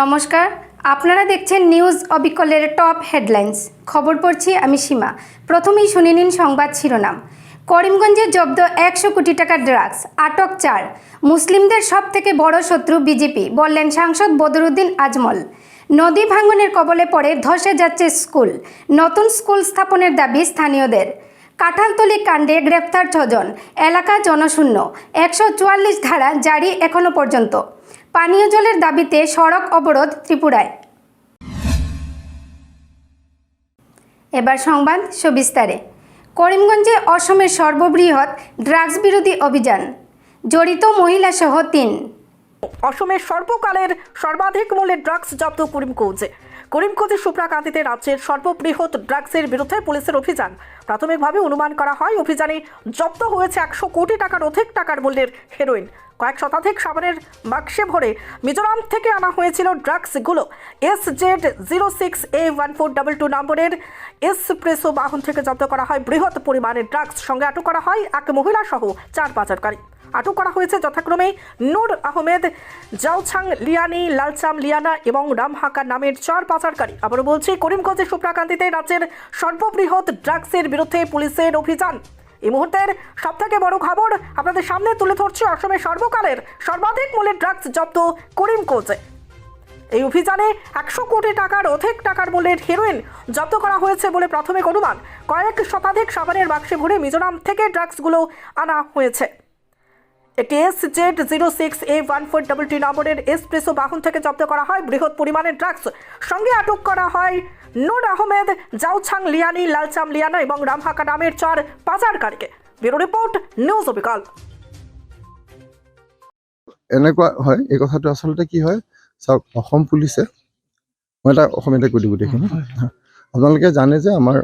নমস্কার, আপনারা দেখছেন নিউজ অবিকলের টপ হেডলাইন্স। খবর পড়ছি আমি সীমা। প্রথমেই শুনে নিন সংবাদ শিরোনাম। করিমগঞ্জে জব্দ একশো কোটি টাকার ড্রাগস, আটক চার। মুসলিমদের সব থেকে বড় শত্রু বিজেপি, বললেন সাংসদ বদরুদ্দিন আজমল। নদী ভাঙনের কবলে পড়ে ধসে যাচ্ছে স্কুল। নতুন স্কুল স্থাপনের দাবি স্থানীয়দের। কাঁঠালতলি কাণ্ডে গ্রেপ্তার ছজন, এলাকা জনশূন্য। একশো চুয়াল্লিশ ধারা জারি এখনও পর্যন্ত। পানীয় জলের দাবিতে সড়ক অবরোধ ত্রিপুরায়। এবার সংবাদ সবিস্তারে। করিমগঞ্জে অসমের সর্ববৃহৎ ড্রাগস বিরোধী অভিযান। জড়িত মহিলাসহ তিন। অসমের সর্বকালের সর্বাধিক মূল্যের ড্রাগস জব্দ করিমগঞ্জে। করিমগঞ্জে সুপ্রাকান্তিতে রাজ্যের সর্ববৃহৎ ড্রাগসের বিরুদ্ধে পুলিশের অভিযান। প্রাথমিকভাবে অনুমান করা হয়, অভিযানে জব্দ হয়েছে একশো কোটি টাকার অধিক টাকার মূল্যের হেরোইন। কয়েক শতাধিক সাবানের বাক্সে ভরে মিজোরাম থেকে আনা হয়েছিল ড্রাগসগুলো S Z zero six A one four double two নম্বরের এসপ্রেসো বাহন থেকে জব্দ করা হয়। বৃহৎ পরিমাণের ড্রাগস সঙ্গে আটক করা হয়। এক মহিলা সহ চার পাচারকারী আটক করা হয়েছে যথাক্রমে নূর আহমেদ, জাওছাং লিয়ানি, লালচাম লিয়ানা এবং রামহাকা নামের চার পাচারকারী আবারও বলছি করিমগঞ্জের সুপ্রাকান্তিতে রাজ্যের সর্ববৃহৎ ড্রাগসের বিরুদ্ধে পুলিশের অভিযান। এই মুহূর্তের সব থেকে বড় খবর আপনাদের সামনে তুলে ধরছি অসমের সর্বকালের সর্বাধিক মূল্যের ড্রাগস জব্দ করিমগঞ্জে এই অভিযানে একশো কোটি টাকার অধিক টাকার মূল্যের হেরোইন জব্দ করা হয়েছে বলে প্রাথমিক অনুমান। কয়েক শতাধিক সাবানের বাক্সে ভরে মিজোরাম থেকে ড্রাগসগুলো আনা হয়েছে। একটি S Z zero six A one four double T নম্বরের এসপ্রেসো বাহন থেকে জব্দ করা হয় বৃহৎ পরিমাণের ড্রাগস সঙ্গে আটক করা হয় নূৰ আহমেদ জাউছাং লিয়ানি লালচাম লিয়ানা এবং ৰামহাকা নামেৰ চাৰ পাচাৰকাৰীকে ব্যুৰো ৰিপোৰ্ট নিউজ অবিকল এনেকুৱা হয় এই কথাটো আচলতে কি হয় চাওক অসম পুলিচে মই এটা অসমীয়াতে কৈ দিওঁ গোটেইখিনি আপোনালোকে জানে যে আমাৰ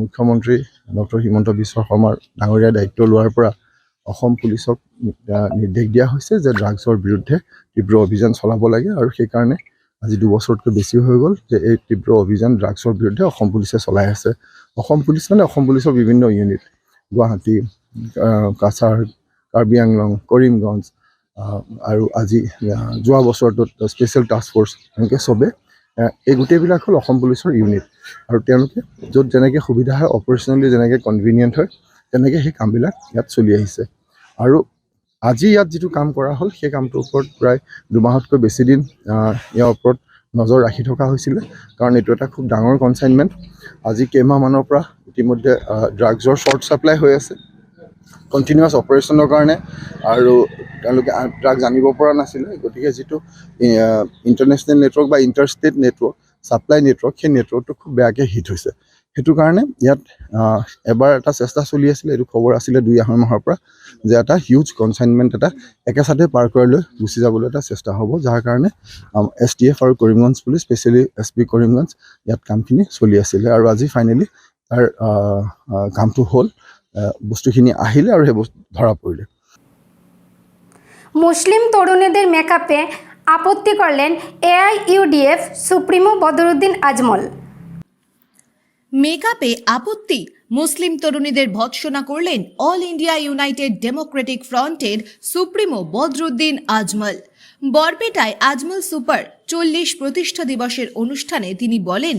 মুখ্যমন্ত্ৰী ডক্টৰ হিমন্ত বিশ্ব শৰ্মাৰ ডাঙৰীয়া দায়িত্ব লোৱাৰ পৰা অসম পুলিচক নিৰ্দেশ দিয়া হৈছে যে ড্ৰাগছৰ বিৰুদ্ধে তীব্ৰ অভিযান চলাব লাগে আৰু সেইকাৰণে আজি দুবছৰতকৈ বেছি হৈ গ'ল যে এই তীব্ৰ অভিযান ড্ৰাগছৰ বিৰুদ্ধে অসম পুলিচে চলাই আছে। অসম পুলিচ মানে অসম পুলিচৰ বিভিন্ন ইউনিট গুৱাহাটী কাছাৰ কাৰ্বি আংলং কৰিমগঞ্জ আৰু আজি যোৱা বছৰটোত স্পেচিয়েল টাস্ক ফ'ৰ্চ এনেকৈ চবে এই গোটেইবিলাক হ'ল অসম পুলিচৰ ইউনিট আৰু তেওঁলোকে য'ত যেনেকৈ সুবিধা হয় অপাৰেশ্যনেলি যেনেকৈ কনভিনিয়েণ্ট হয়, তেনেকৈ সেই কামবিলাক ইয়াত চলি আহিছে। আৰু আজি ইয়াত যিটো কাম কৰা হ'ল, সেই কামটোৰ ওপৰত প্ৰায় দুমাহতকৈ বেছি দিন ইয়াৰ ওপৰত নজৰ ৰাখি থকা হৈছিলে। কাৰণ এইটো এটা খুব ডাঙৰ কনচাইনমেণ্ট আজি কেইমাহমানৰ পৰা ইতিমধ্যে ড্ৰাগছৰ শ্বৰ্ট ছাপ্লাই হৈ আছে। কণ্টিনিউৱাছ অপাৰেশ্যনৰ কাৰণে আৰু তেওঁলোকে ড্ৰাগছ আনিব পৰা নাছিলে। গতিকে যিটো ইণ্টাৰনেশ্যনেল নেটৱৰ্ক বা inter state network supply network সেই নেটৱৰ্কটো খুব বেয়াকৈ হিট হৈছে। সেইটো কাৰণে ইয়াত এবাৰ এটা চেষ্টা চলি আছিলে, এইটো খবৰ আছিলে দুই আঢ়ৈ মাহৰ পৰা, যে এটা হিউজ কনচাইনমেণ্ট এটা একেচাতে পাৰ কৰাই লৈ গুচি যাবলৈ এটা চেষ্টা হ'ব, যাৰ কাৰণে এছ টি এফ আৰু Karimganj police specially S P Karimganj ইয়াত কামখিনি চলি আছিলে। আৰু আজি ফাইনেলি তাৰ কামটো হ'ল বস্তুখিনি আহিলে আৰু সেই বস্তু ধৰা পৰিলে। মুসলিম তরুণীদের মেকআপে আপত্তি করলেন এআইইউডিএফ সুপ্রিমো বদরুদ্দিন আজমল। মেকআপে আপত্তি। মুসলিম তরুণীদের ভৎসনা করলেন অল ইন্ডিয়া ইউনাইটেড ডেমোক্রেটিক ফ্রন্টের সুপ্রিমো বদরুদ্দিন আজমল। বরপেটায় আজমল সুপার চল্লিশ প্রতিষ্ঠা দিবসের অনুষ্ঠানে তিনি বলেন,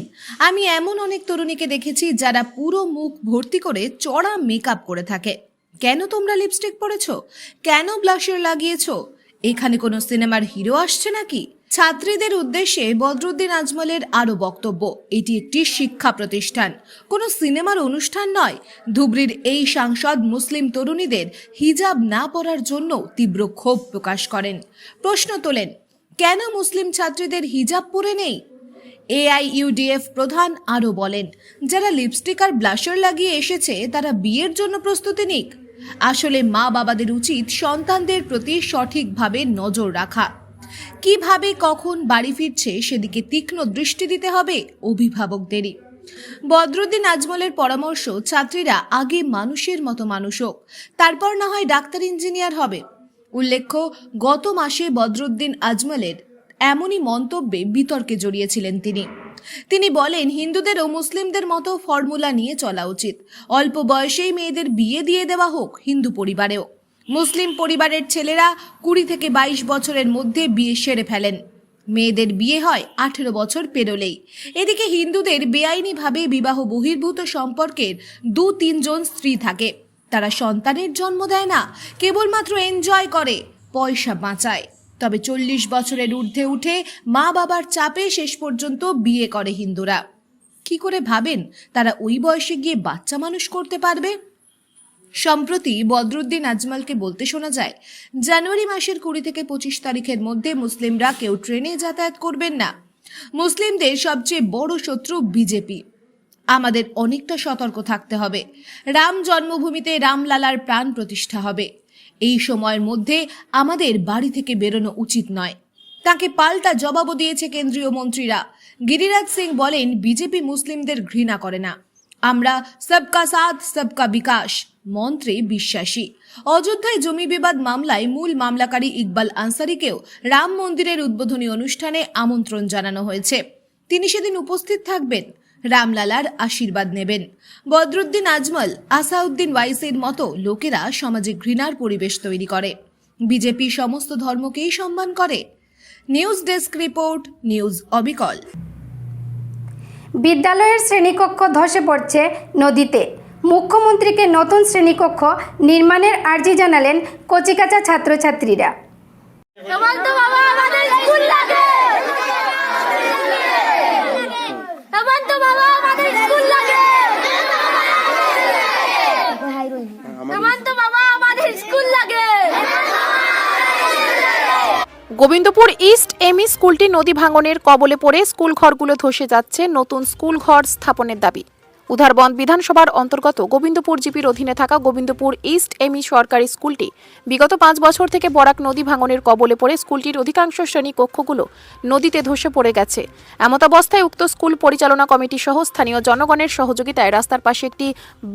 আমি এমন অনেক তরুণীকে দেখেছি যারা পুরো মুখ ভর্তি করে চড়া মেকআপ করে থাকে। কেন তোমরা লিপস্টিক পরেছ? কেন ব্লাশার লাগিয়েছ? এখানে কোনো সিনেমার হিরো আসছে নাকি? ছাত্রীদের উদ্দেশ্যে বদরুদ্দিন আজমলের আরও বক্তব্য। এটি একটি শিক্ষা প্রতিষ্ঠান। কোনো সিনেমার অনুষ্ঠান নয়। ধুবড়ির এই সাংসদ মুসলিম তরুণীদের হিজাব না পরার জন্য তীব্র ক্ষোভ প্রকাশ করেন। প্রশ্ন তোলেন, কেন মুসলিম ছাত্রীদের হিজাব পরে নেই? এআইইউডিএফ প্রধান আরও বলেন, যারা লিপস্টিক আর ব্লাশার লাগিয়ে এসেছে, তারা বিয়ের জন্য প্রস্তুতি নিক। আসলে মা বাবাদের উচিত সন্তানদের প্রতি সঠিকভাবে নজর রাখা। কীভাবে কখন বাড়ি ফিরছে সেদিকে তীক্ষ্ণ দৃষ্টি দিতে হবে অভিভাবকদেরই। বদরুদ্দিন আজমলের পরামর্শ, ছাত্রীরা আগে মানুষের মতো মানুষ হোক, তারপর না হয় ডাক্তার ইঞ্জিনিয়ার হবে। উল্লেখ্য, গত মাসে বদরুদ্দিন আজমলের এমনই মন্তব্যে বিতর্কে জড়িয়েছিলেন তিনি। তিনি বলেন, হিন্দুদের ও মুসলিমদের মতো ফর্মুলা নিয়ে চলা উচিত। অল্প বয়সেই মেয়েদের বিয়ে দিয়ে দেওয়া হোক হিন্দু পরিবারেও। মুসলিম পরিবারের ছেলেরা কুড়ি থেকে বাইশ বছরের মধ্যে বিয়ে সেরে ফেলেন। মেয়েদের বিয়ে হয় আঠেরো বছর পেরোলেই। এদিকে হিন্দুদের বেআইনিভাবে বিবাহ বহির্ভূত সম্পর্কের দু তিনজন স্ত্রী থাকে। তারা সন্তানের জন্ম দেয় না, কেবলমাত্র এনজয় করে, পয়সা বাঁচায়। তবে চল্লিশ বছরের ঊর্ধ্বে উঠে মা বাবার চাপে শেষ পর্যন্ত বিয়ে করে হিন্দুরা। কি করে ভাবেন, তারা ওই বয়সে গিয়ে বাচ্চা মানুষ করতে পারবে? সম্প্রতি বদরুদ্দিন আজমালকে বলতে শোনা যায়, জানুয়ারি মাসের কুড়ি থেকে পঁচিশ তারিখের মধ্যে মুসলিমরা কেউ ট্রেনে যাতায়াত করবেন না। মুসলিমদের সবচেয়ে বড় শত্রু বিজেপি। আমাদের অনেকটা সতর্ক থাকতে হবে। রাম জন্মভূমিতে রামলালার প্রাণ প্রতিষ্ঠা হবে। এই সময়ের মধ্যে আমাদের বাড়ি থেকে বেরোনো উচিত নয়। তাকে পাল্টা জবাবও দিয়েছে কেন্দ্রীয় মন্ত্রীরা। গিরিরাজ সিং বলেন, বিজেপি মুসলিমদের ঘৃণা করে না। আমরা সবকা সাথ, সবকা বিকাশ, মন্ত্রে বিশ্বাসী। অযোধ্যায় জমি বিবাদ মামলায় মূল মামলাকারী ইকবাল আনসারিকেও রাম মন্দিরের উদ্বোধনী অনুষ্ঠানে আমন্ত্রণ জানানো হয়েছে। তিনি সেদিন উপস্থিত থাকবেন, রামলালার আশীর্বাদ নেবেন। বদরুদ্দিন আজমল, আসাউদ্দিন ওয়াইসের মতো লোকেরা সমাজে ঘৃণার পরিবেশ তৈরি করে। বিজেপি সমস্ত ধর্মকেই সম্মান করে। নিউজ ডেস্ক রিপোর্ট, নিউজ অবিকল। বিদ্যালয়ের শ্রেণীকক্ষ ধসে পড়ছে নদীতে। মুখ্যমন্ত্রীকে নতুন শ্রেণীকক্ষ নির্মাণের আর্জি জানালেন কচিকাচা ছাত্রছাত্রীরা। বাবা, আমাদের স্কুল লাগে হেমন্ত বাবা আমাদের স্কুল লাগে হেমন্ত বাবা আমাদের স্কুল লাগে গোবিন্দপুর ইস্ট এমই স্কুলটি নদী ভাঙনের কবলে পড়ে স্কুল ঘরগুলো ধসে যাচ্ছে নতুন স্কুল ঘর স্থাপনের দাবি। উধারবন্দ বিধানসভার অন্তর্গত গোবিন্দপুর জিপির অধীনে থাকা গোবিন্দপুর ইস্ট এমই সরকারি স্কুলটি বিগত পাঁচ বছর থেকে বরাক নদী ভাঙনের কবলে পড়ে স্কুলটির অধিকাংশ শ্রেণি কক্ষগুলো নদীতে ধসে পড়ে গেছে। এমতাবস্থায় উক্ত স্কুল পরিচালনা কমিটি সহ স্থানীয় জনগণের সহযোগিতায় রাস্তার পাশে একটি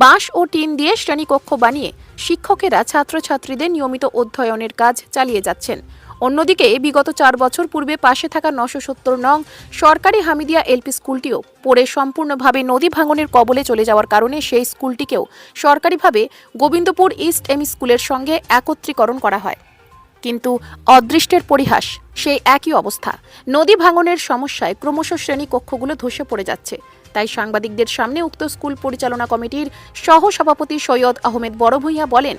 বাঁশ ও টিন দিয়ে শ্রেণীকক্ষ বানিয়ে শিক্ষকেরা ছাত্রছাত্রীদের নিয়মিত অধ্যয়নের কাজ চালিয়ে যাচ্ছেন। অন্যদিকে, বিগত চার বছর পূর্বে পাশে থাকা নশো সত্তর নং সরকারি হামিদিয়া এলপি স্কুলটিও পড়ে সম্পূর্ণভাবে নদী ভাঙনের কবলে চলে যাওয়ার কারণে সেই স্কুলটিকেও সরকারিভাবে গোবিন্দপুর ইস্ট এম স্কুলের সঙ্গে একত্রীকরণ করা হয়। কিন্তু অদৃষ্টের পরিহাস, সেই একই অবস্থা। নদী ভাঙনের সমস্যায় ক্রমশ শ্রেণি কক্ষগুলো ধসে পড়ে যাচ্ছে। তাই সাংবাদিকদের সামনে উক্ত স্কুল পরিচালনা কমিটির সহ সভাপতি সৈয়দ আহমেদ বড়ভূঁইয়া বলেন,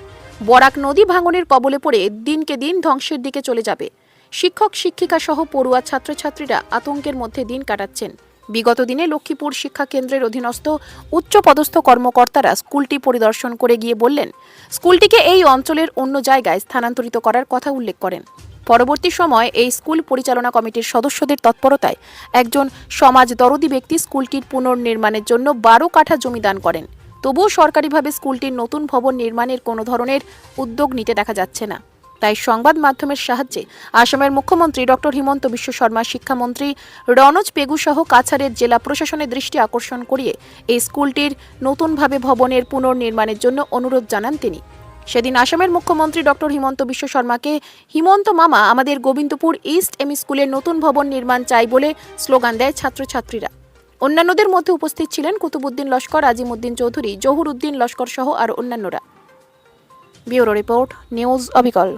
বরাক নদী ভাঙনের কবলে পড়ে দিনকে দিন ধ্বংসের দিকে চলে যাবে। শিক্ষক শিক্ষিকা সহ পড়ুয়া ছাত্রছাত্রীরা আতঙ্কের মধ্যে দিন কাটাচ্ছেন। বিগত দিনে লক্ষ্মীপুর শিক্ষা কেন্দ্রের অধীনস্থ উচ্চপদস্থ কর্মকর্তারা স্কুলটি পরিদর্শন করে গিয়ে বললেন, স্কুলটিকে এই অঞ্চলের অন্য জায়গায় স্থানান্তরিত করার কথা উল্লেখ করেন। পরবর্তী সময় এই স্কুল পরিচালনা কমিটির সদস্যদের তৎপরতায় একজন সমাজ দরদি ব্যক্তি স্কুলটির পুনর্নির্মাণের জন্য বারো কাঠা জমি দান করেন। তবুও সরকারিভাবে স্কুলটির নতুন ভবন নির্মাণের কোনো ধরনের উদ্যোগ নিতে দেখা যাচ্ছে না। তাই সংবাদ মাধ্যমের সাহায্যে আসামের মুখ্যমন্ত্রী ডক্টর হিমন্ত বিশ্ব শর্মা, শিক্ষামন্ত্রী রনজ পেগু সহ কাছাড়ের জেলা প্রশাসনের দৃষ্টি আকর্ষণ করিয়ে এই স্কুলটির নতুনভাবে ভবনের পুনর্নির্মাণের জন্য অনুরোধ জানান তিনি। সেদিন আসামের মুখ্যমন্ত্রী ডক্টর হিমন্ত বিশ্ব শর্মাকে, হিমন্ত মামা, আমাদের গোবিন্দপুর ইস্ট এম স্কুলের নতুন ভবন নির্মাণ চাই বলে স্লোগান দেয় ছাত্রছাত্রীরা। অন্যান্যদের মধ্যে উপস্থিত ছিলেন কুতুবুদ্দিন লস্কর আজিমুদ্দিন চৌধুরী জহুর উদ্দিন লস্কর সহ আর অন্যান্যরা। ব্যুরো রিপোর্ট, নিউজ অবিকল।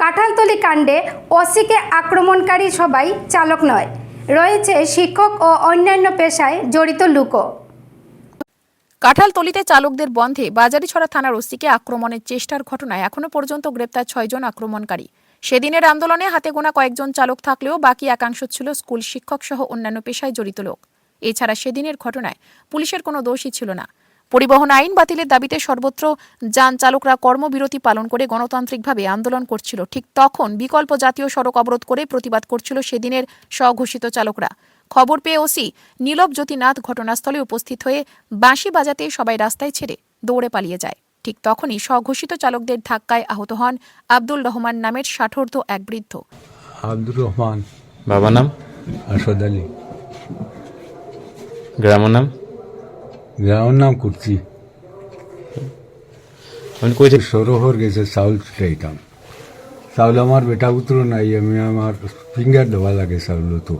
কাঁঠালতলি কাণ্ডে ওসিকে আক্রমণকারী সবাই চালক নয়, রয়েছে শিক্ষক ও অন্যান্য পেশায় জড়িত লুকো কাঁঠালতলিতে চালকদের বন্ধে বাজারিছড়া থানার ওসিকে আক্রমণের চেষ্টার ঘটনায় এখনও পর্যন্ত গ্রেপ্তার ছয়জন আক্রমণকারী। সেদিনের আন্দোলনে হাতে গোনা কয়েকজন চালক থাকলেও বাকি একাংশ ছিল স্কুল শিক্ষক সহ অন্যান্য পেশায় জড়িত লোক। এছাড়া সেদিনের ঘটনায় পুলিশের কোনো দোষই ছিল না। পরিবহন আইন বাতিলের দাবিতে সর্বত্র যান চালকরা কর্মবিরতি পালন করে গণতান্ত্রিকভাবে আন্দোলন করছিল। ঠিক তখন বিকল্প জাতীয় সড়ক অবরোধ করে প্রতিবাদ করছিল সেদিনের স্বঘোষিত চালকরা। খবর পেয়ে ওসি নীলব জ্যোতিনাথ ঘটনাস্থলে উপস্থিত হয়ে বাঁশি বাজাতে সবাই রাস্তায় ছেড়ে দৌড়ে পালিয়ে যায়। ঠিক তখনই স্বঘোষিত চালকদের ধাক্কায় আহত হন আব্দুল রহমান নামের ষাঠর্ধ এক বৃদ্ধ। আব্দুর রহমান। বাবার নাম? আসাদ আলী। গ্রামের নাম? গ্রামের নাম কুর্চি। আপনি কই থেকে সরোহর গেছে চাউল ছুটাইতাম চাউল আমার বেটা পুত্র নাই আমি আমার ফিঙ্গার দেওয়া লাগে চাউল তো।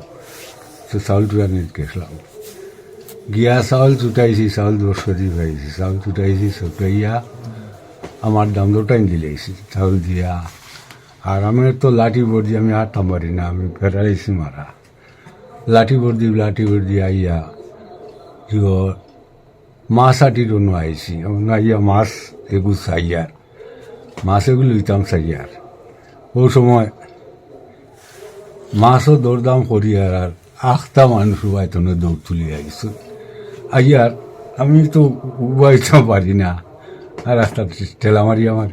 তো চাউল চুটানিত গেছিলাম গিয়া চাউল চুটাইছি চাউল দশ কেজি পাইছি, চাউল চুটাইছি চুটাইয়া আমার দাম টাইম দিলেছি চাউল দিয়া। আর আমি তো লাঠি বর্দি আমি হাঁটতাম পারি না, আমি ফেরাইছি মারা লাঠি বর্দি লাঠি বর্দি আইয়া জিও মাছ আটির অন্য আইছি অন্য আইয়া মাছ এগুলো চাইয়ার মাছ এগুলো লইতাম চাইয়ার ও সময় মাছও দরদাম করি আর আখটা মানুষ উবাইতনে দৌড় তুলি আইছো আইয়ার আমি তো উবাইতে পারি না। আর রাস্তা ঠেলা মারি আমার।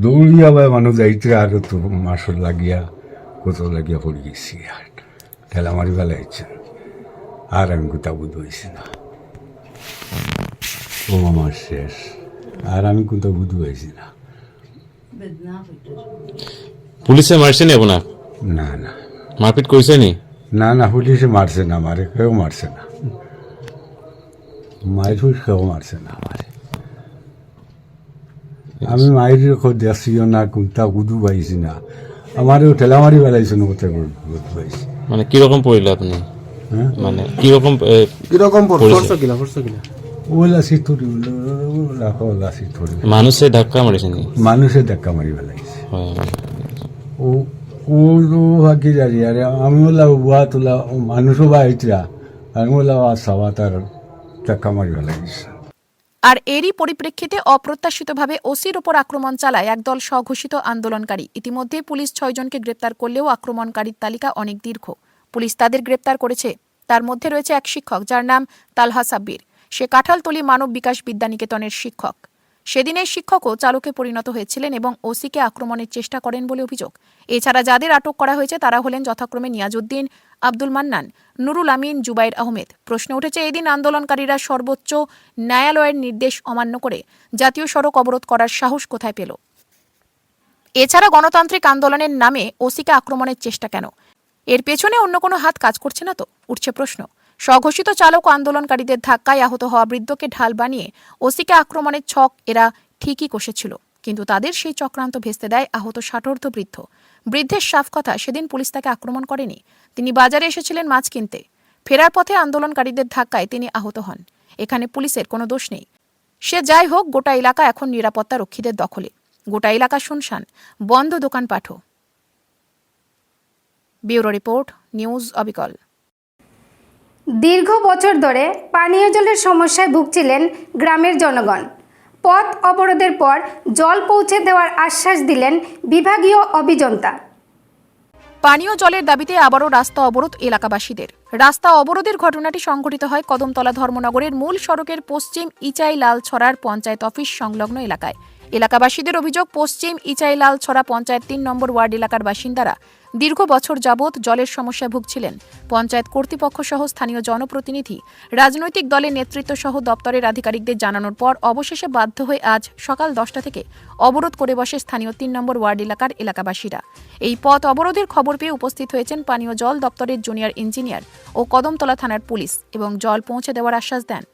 দৌড়িয়া বা মানুষ যাইতে আর তো মাসর লাগিয়া কত লাগিয়া পড়ে গেছি আর। ঠেলা মারি বেলাইছে আর আমি কোথাও বুধ হয়েছি না। ও আমার শেষ। আর আমি কোথাও বুধ হয়েছি না। পুলিশে মারছে নি আপনার? না না। মারপিট করেছে নি? না না পুলিশে মারছে না মারে কেউ মারছে না। মায়ের কেউ মারছে না আমারে। আমি মায়ের খোঁজ দেখছিও না কোনটা গুদু পাইছি না। আমারও ঠেলামারি বেলাইছে না কোথায় গুদু পাইছি। মানে কীরকম পড়িল আপনি? হ্যাঁ? মানে কীরকম কীরকম পড়েছে? ওলা সিথুরি ওলা ওলা সিথুরি। মানুষে ধাক্কা মারিছে মানুষে ধাক্কা মারি বেলাইছে। ও তো বাকি জানি আরে আমি বললাম বুয়া তোলা মানুষও বা আইতরা আমি বললাম আসাবা তার ধাক্কা মারি বেলাইছে আর এরই পরিপ্রেক্ষিতে অপ্রত্যাশিতভাবে ওসির ওপর আক্রমণ চালায় একদল স্বঘোষিত আন্দোলনকারী। ইতিমধ্যে পুলিশ ছয়জনকে গ্রেপ্তার করলেও আক্রমণকারীর তালিকা অনেক দীর্ঘ। পুলিশ তাদের গ্রেপ্তার করেছে। তার মধ্যে রয়েছে এক শিক্ষক, যার নাম তালহা সাব্বির। সে কাঁঠালতলি মানব বিকাশ বিদ্যানিকেতনের শিক্ষক। সেদিন এই শিক্ষকও চালকে পরিণত হয়েছিলেন এবং ওসিকে আক্রমণের চেষ্টা করেন বলে অভিযোগ। এছাড়া যাদের আটক করা হয়েছে, তারা হলেন যথাক্রমে নিয়াজউদ্দিন, আব্দুল মান্নান, নুরুল আমিন, জুবাইর আহমেদ। প্রশ্ন উঠেছে, এদিন আন্দোলনকারীরা সর্বোচ্চ ন্যায়ালয়ের নির্দেশ অমান্য করে জাতীয় সড়ক অবরোধ করার সাহস কোথায় পেল? এছাড়া গণতান্ত্রিক আন্দোলনের নামে ওসিকে আক্রমণের চেষ্টা কেন? এর পেছনে অন্য কোনো হাত কাজ করছে না তো? উঠছে প্রশ্ন। স্বঘোষিত চালক আন্দোলনকারীদের ধাক্কায় আহত হওয়া বৃদ্ধকে ঢাল বানিয়ে ওসিকে আক্রমণের ছক এরা ঠিকই কষেছিল, কিন্তু তাদের সেই চক্রান্ত ভেস্তে দেয় আহত ষাটোর্ধ বৃদ্ধ। বৃদ্ধের সাফ কথা, সেদিন পুলিশ তাকে আক্রমণ করেনি। তিনি বাজারে এসেছিলেন মাছ কিনতে। ফেরার পথে আন্দোলনকারীদের ধাক্কায় তিনি আহত হন। এখানে পুলিশের কোনো দোষ নেই। সে যাই হোক, গোটা এলাকা এখন নিরাপত্তা রক্ষীদের দখলে। গোটা এলাকা শুনশান। বন্ধ দোকানপাঠও ব্যুরো রিপোর্ট, নিউজ অবিকল। দীর্ঘ বছর ধরে পানীয় জলের সমস্যায় ভুগছিলেন গ্রামের জনগণ। পথ অবরোধের পর জল পৌঁছে দেওয়ার আশ্বাস দিলেন বিভাগীয় অভিযন্তা। পানীয় জলের দাবিতে আবারও রাস্তা অবরোধ এলাকাবাসীদের। রাস্তা অবরোধের ঘটনাটি সংঘটিত হয় কদমতলা ধর্মনগরের মূল সড়কের পশ্চিম ইচাই লালছড়ার পঞ্চায়েত অফিস সংলগ্ন এলাকায়। এলাকাবাসীদের অভিযোগ, পশ্চিম ইচাইলাল ছড়া পঞ্চায়েত তিন নম্বর ওয়ার্ড এলাকার বাসিন্দারা দীর্ঘ বছর যাবৎ জলের সমস্যায় ভুগছিলেন। পঞ্চায়েত কর্তৃপক্ষ সহ স্থানীয় জনপ্রতিনিধি, রাজনৈতিক দলের নেতৃত্ব সহ দপ্তরের আধিকারিকদের জানানোর পর অবশেষে বাধ্য হয়ে আজ সকাল দশটা থেকে অবরোধ করে বসে স্থানীয় তিন নম্বর ওয়ার্ড এলাকার এলাকাবাসীরা। এই পথ অবরোধের খবর পেয়ে উপস্থিত হয়েছেন পানীয় জল দপ্তরের জুনিয়র ইঞ্জিনিয়ার ও কদমতলা থানার পুলিশ এবং জল পৌঁছে দেওয়ার আশ্বাস দেন।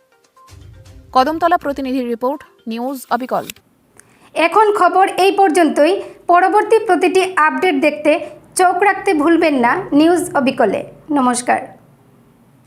কদমতলা প্রতিনিধির রিপোর্ট, নিউজ অবিকল। এখন খবর এই পর্যন্তই। পরবর্তী প্রতিটি আপডেট দেখতে চোখ রাখতে ভুলবেন না। নিউজ অবিকলে। নমস্কার।